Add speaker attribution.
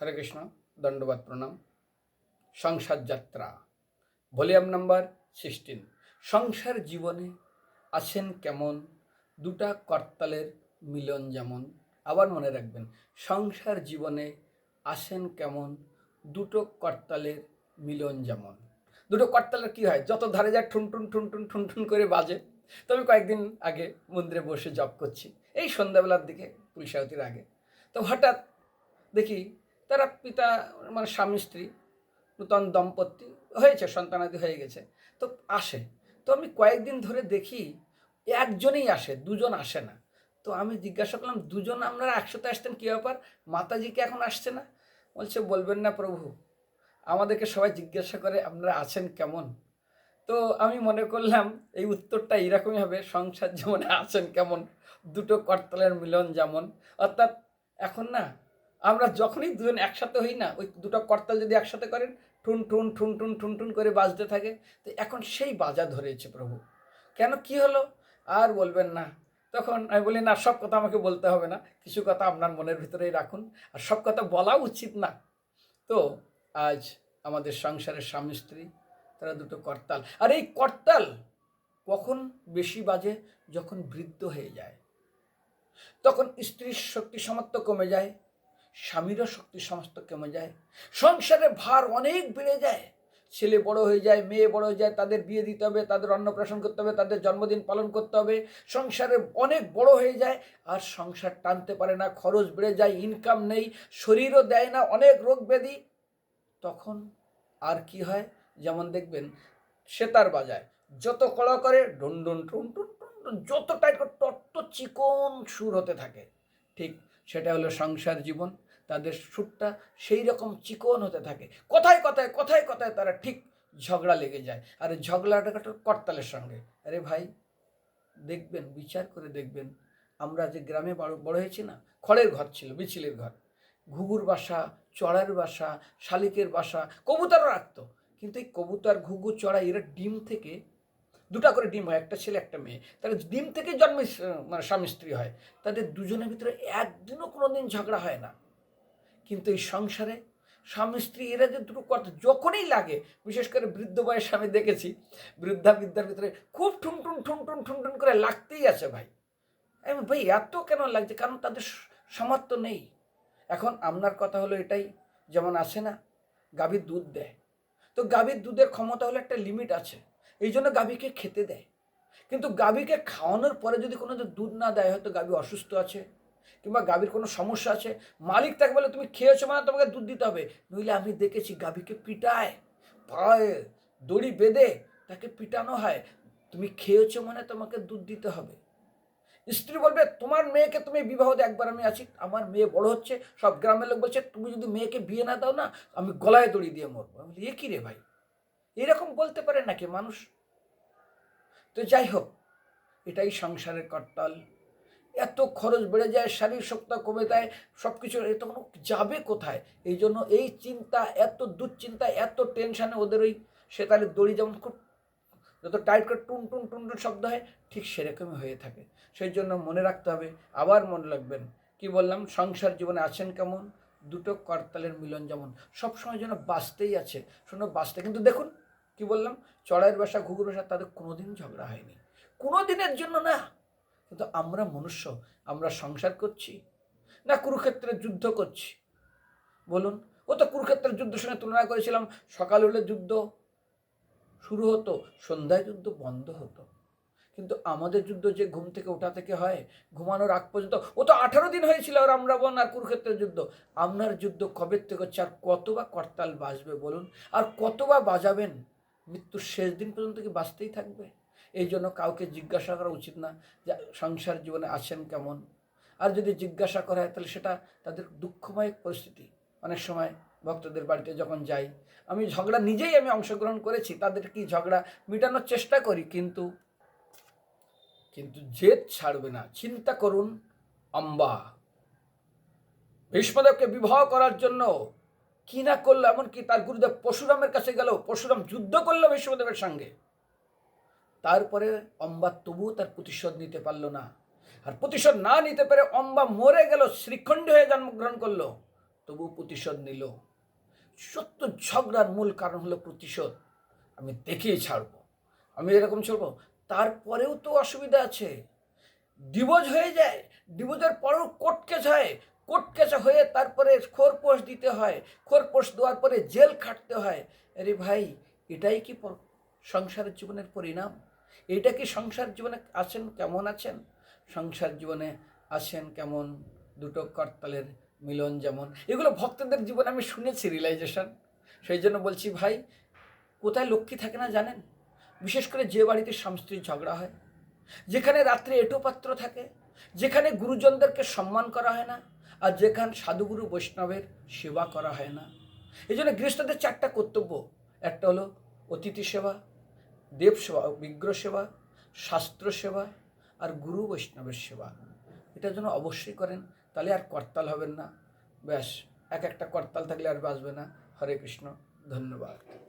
Speaker 1: হরে কৃষ্ণ দণ্ডবাদ প্রণাম। সংসার যাত্রা, ভলিউম নাম্বার সিক্সটিন। সংসার জীবনে আছেন কেমন? দুটা করতালের মিলন যেমন। আবার মনে রাখবেন, সংসার জীবনে আসেন কেমন? দুটো করতালের মিলন যেমন। দুটো করতালের কি হয়? যত ধারে যায় ঠুন টুন ঠুন টুন ঠুন ঠুন করে বাজে। তো আমি কয়েকদিন আগে মন্দিরে বসে জব করছি। এই সন্ধ্যাবেলার দিকে পুলিশাহতির আগে। তো হঠাৎ দেখি তারা পিতা মানে স্বামী, স্ত্রী, নূতন দম্পতি হয়েছে, সন্তানাদি হয়ে গেছে। তো আসে। তো আমি কয়েকদিন ধরে দেখি একজনেই আসে, দুজন আসে না। তো আমি জিজ্ঞাসা করলাম, দুজন আপনারা একসাথে আসতেন কী ব্যাপার? মাতাজিকে এখন আসছে না? বলছে, বলবেন না প্রভু। আমাদেরকে সবাই জিজ্ঞাসা করে, আপনারা আছেন কেমন? তো আমি মনে করলাম, এই উত্তরটা এইরকমই হবে, সংসার যেমন আছেন কেমন? দুটো করতলের মিলন যেমন। অর্থাৎ এখন না আমরা যখনই দুজন একসাথে হই না, ওই দুটো করতাল যদি একসাথে করেন, ঠুন ঠুন ঠুন ঠুন ঠুন ঠুন করে বাজতে থাকে। তো এখন সেই বাজা ধরেছে প্রভু। কেন, কি হলো? আর বলবেন না। তখন আমি বলি, না, সব কথা আমাকে বলতে হবে না। কিছু কথা আপনার মনের ভিতরেই রাখুন। আর সব কথা বলা উচিত না। তো আজ আমাদের সংসারের স্বামী স্ত্রী, তারা দুটো করতাল। আর এই করতাল কখন বেশি বাজে? যখন বৃদ্ধ হয়ে যায়। তখন স্ত্রীর শক্তি সামর্থ্য কমে যায়। স্বামীরও শক্তি সমস্ত কমে যায়? সংসারে ভার অনেক বেড়ে যায়। ছেলে বড় হয়ে যায়, মেয়ে বড় হয়ে যায়, তাদের বিয়ে দিতে হবে, তাদের অন্নপ্রাশন করতে হবে, তাদের জন্মদিন পালন করতে হবে। সংসারে অনেক বড় হয়ে যায়, আর সংসার টানতে পারে না, খরচ বেড়ে যায় ইনকাম নেই, শরীরও দেয় না, অনেক রোগ ব্যাধি। তখন আর কি হয়? যেমন দেখবেন, সেতার বাজায়। যত কড়া করে, ডুন ডুন টুন টুন টুন যত টাইট তত চিকন সুর হতে থাকে। ঠিক সেটা হলো সংসার জীবন। তাদের সুরটা সেই রকম চিকন হতে থাকে। কথায় কথায় কথায় কথায় তারা ঠিক ঝগড়া লেগে যায়। আর ঝগড়াটা করতালের সঙ্গে। আরে ভাই, দেখবেন, বিচার করে দেখবেন, আমরা যে গ্রামে বড় বড় হয়েছি না, খড়ের ঘর ছিল বিচিলের ঘর। ঘুঘুর বাসা, চড়ার বাসা, শালিকের বাসা, কবুতরও রাখতো। কিন্তু এই কবুতর, ঘুঘু, চড়া, এরা ডিম থেকে দুটা করে ডিম হয়, একটা ছেলে, একটা মেয়ে। তারা ডিম থেকে জন্মে মানে স্বামী, স্ত্রী হয়। তাদের দুজনের ভিতরে একদিনও কোনো দিন ঝগড়া হয় না। কিন্তু এই সংসারে স্বামী, স্ত্রী, এরা যে দুটো কথা যখনই লাগে, বিশেষ করে বৃদ্ধ বয়সে আমি দেখেছি, বৃদ্ধা, বৃদ্ধার ভিতরে খুব ঠুন টুন ঠুন টুন ঠুন টুন করে লাগতেই আছে ভাই। আমি ভাই, এত কেন লাগছে? কারণ তাদের সামর্থ্য নেই। এখন আপনার কথা হলো এটাই, যেমন আছে না, গাভীর দুধ দেয়। তো গাভীর দুধের ক্ষমতা হলো একটা লিমিট আছে, এই জন্য গাভীকে খেতে দেয়। কিন্তু গাভীকে খাওয়ানোর পরে যদি কোনো দুধ না দেয়, হয়তো গাভী অসুস্থ আছে। কিংবা গাভীর কোনো সমস্যা আছে, মালিক তাকে বলে, তুমি খেয়েছো মানে তোমাকে দুধ দিতে হবে। নইলে আমি দেখেছি গাভীকে পিটায় পায়ে দড়ি বেঁধে তাকে পিটানো হয়। তুমি খেয়েছো মানে তোমাকে দুধ দিতে হবে। স্ত্রী বলবে, তোমার মেয়েকে তুমি বিবাহ দে একবার আমি আছি, আমার মেয়ে বড় হচ্ছে, সব গ্রামের লোক বলছে, তুমি যদি মেয়েকে বিয়ে না দাও না, আমি গলায় দড়ি দিয়ে মরবো। আমি এ কি রে ভাই? এরকম বলতে পারে নাকি মানুষ? তো যাই হোক, এটাই সংসারের করতাল। এত খরচ বেড়ে যায় শারীর শক্তি কমে যায় সব কিছু তখন যাবে কোথায়? এই জন্য এই চিন্তা, এত দুশ্চিন্তা, এত টেনশানে ওদের ওই সে তাহলে দড়ি যেমন খুব যত টাইট করে টুন টুন টুন টুন শব্দ হয়, ঠিক সেরকমই হয়ে থাকে। সেই জন্য মনে রাখতে হবে, আবার মনে রাখবেন, কি বললাম, সংসার জীবনে আছেন কেমন? দুটো করতালের মিলন যেমন, সবসময় যেন বাঁচতেই আছে। শোনো, বাঁচতে, কিন্তু দেখুন, কি বললাম, চড়াইয়ের বাসা, ঘুঘুর বাসা তাদের কোনোদিন ঝগড়া হয়নি। কোনো দিনের জন্য না কিন্তু আমরা মনুষ্য, আমরা সংসার করছি। না কুরুক্ষেত্রে যুদ্ধ করছি। বলুন, ও তো কুরুক্ষেত্রের যুদ্ধের সঙ্গে তুলনা করেছিলাম। সকাল হলে যুদ্ধ শুরু হতো, সন্ধ্যায় যুদ্ধ বন্ধ হতো। কিন্তু আমাদের যুদ্ধ যে ঘুম থেকে ওঠা থেকে হয়, ঘুমানোর আগ পর্যন্ত, ও তো আঠারো দিন হয়েছিল রাম রাবণ আর কুরুক্ষেত্রের যুদ্ধ। আপনার যুদ্ধ কবে থেকে হচ্ছে, আর কত বা করতাল বাজবে বলুন? আর কত বা বাজাবেন? মৃত্যুর শেষ দিন পর্যন্ত কি বাঁচতেই থাকবে? এই জন্য কাউকে জিজ্ঞাসা করা উচিত না যে সংসার জীবনে আছেন কেমন। আর যদি জিজ্ঞাসা করা হয়, তাহলে সেটা তাদের দুঃখময় পরিস্থিতি। অনেক সময় ভক্তদের বাড়িতে যখন যাই, আমি ঝগড়া নিজেই আমি অংশগ্রহণ করেছি, তাদের কি ঝগড়া মেটানোর চেষ্টা করি, কিন্তু কিন্তু জেদ ছাড়বে না। চিন্তা করুন অম্বা ভীষ্মদেবকে বিবাহ করার জন্য কি না করল, এমনকি তার গুরুদেব পরশুরামের কাছে গেল পরশুরাম যুদ্ধ করল ভীষ্মদেবের সঙ্গে। তারপরে অম্বা তবুও তার প্রতিশোধ নিতে পারল না। আর প্রতিশোধ না নিতে পেরে অম্বা মরে গেল, শ্রীখণ্ডী হয়ে জন্মগ্রহণ করল। তবু প্রতিশোধ নিল। সত্য ঝগড়ার মূল কারণ হলো প্রতিশোধ। আমি দেখিয়ে ছাড়বো। আমি এরকম ছাড়বো। তারপরেও তো অসুবিধা আছে। ডিভোর্স হয়ে যায়। ডিভোর্সের পরেও কোর্ট কেস হয়। কোর্ট কেস হয়ে তারপরে খোরপোশ দিতে হয়। খোরপোশ দেওয়ার পরে জেল খাটতে হয়। আরে ভাই, এটাই কি সংসার জীবনের পরিণাম। এটা কি সংসার জীবনে আছেন কেমন আছেন? সংসার জীবনে আছেন কেমন দুটো করতালের মিলন যেমন। এগুলো ভক্তদের জীবনে আমি শুনেছি রিয়েলাইজেশন সেই জন্য বলছি ভাই, কোথায় লক্ষ্মী থাকে না জানেন? বিশেষ করে যে বাড়িতে স্বামী ঝগড়া হয়, যেখানে রাত্রে এটো পাত্র থাকে, যেখানে গুরুজনদেরকে সম্মান করা হয় না, আর যেখানে সাধুগুরু বৈষ্ণবের সেবা করা হয় না। এই জন্য গৃহস্থদের চারটা কর্তব্য। একটা হলো অতিথি সেবা দেব সেবা বিগ্রহ সেবা শাস্ত্র সেবা আর গুরু বৈষ্ণবের সেবা। এটা যেন অবশ্যই করেন, তাহলে আর করতাল হবেন না। ব্যাস, এক একটা করতাল থাকলে আর বাঁচবে না। হরে কৃষ্ণ, ধন্যবাদ।